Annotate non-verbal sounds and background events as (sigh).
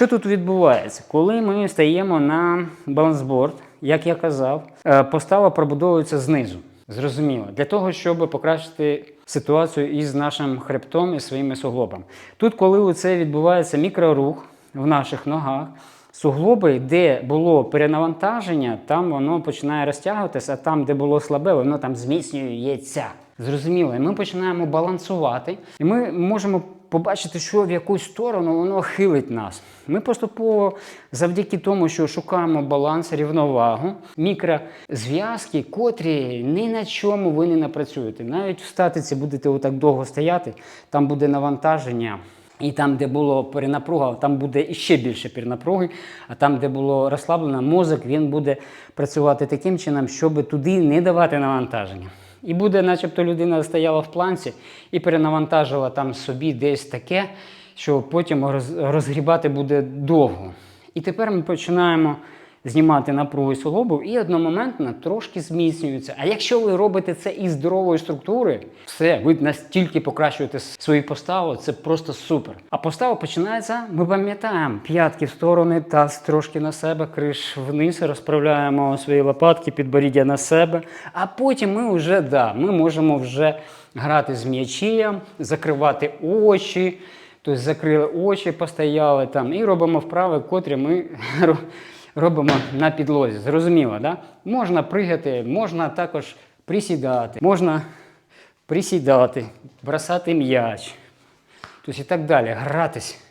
Що тут відбувається? Коли ми стаємо на балансборд, як я казав, е, постава пробудовується знизу. Зрозуміло, для того, щоб покращити ситуацію із нашим хребтом і своїми суглобами. Тут, коли це відбувається мікрорух в наших ногах, суглоби, де було перенавантаження, там воно починає розтягуватися, а там, де було слабе, воно там зміцнюється. Зрозуміло, і ми починаємо балансувати, і ми можемо побачити, що в якусь сторону воно хилить нас. Ми поступово, завдяки тому, що шукаємо баланс, рівновагу, мікрозв'язки, котрі ні на чому ви не напрацюєте. Навіть в статиці будете отак довго стояти, там буде навантаження. І там, де було перенапруга, там буде іще більше перенапруги, а там, де було розслаблено, мозок він буде працювати таким чином, щоб туди не давати навантаження. І буде, начебто, людина стояла в планці і перенавантажила там собі десь таке, що потім розгрібати буде довго. І тепер ми починаємо знімати напругу суглобів і одномоментно трошки зміцнюються. А якщо ви робите це із здорової структури, все, ви настільки покращуєте свою поставу, це просто супер. А постава починається, ми пам'ятаємо, п'ятки в сторони, таз трошки на себе, криш вниз, розправляємо свої лопатки, підборіддя на себе. А потім ми вже да, ми можемо вже грати з м'ячем, закривати очі. Тобто закрили очі, постояли там і робимо вправи, котрі ми (laughs) робимо на підлозі. Зрозуміло, да? Можна пригати, можна також присідати, можна присідати, бросати м'яч. Тобто і так далі, гратись.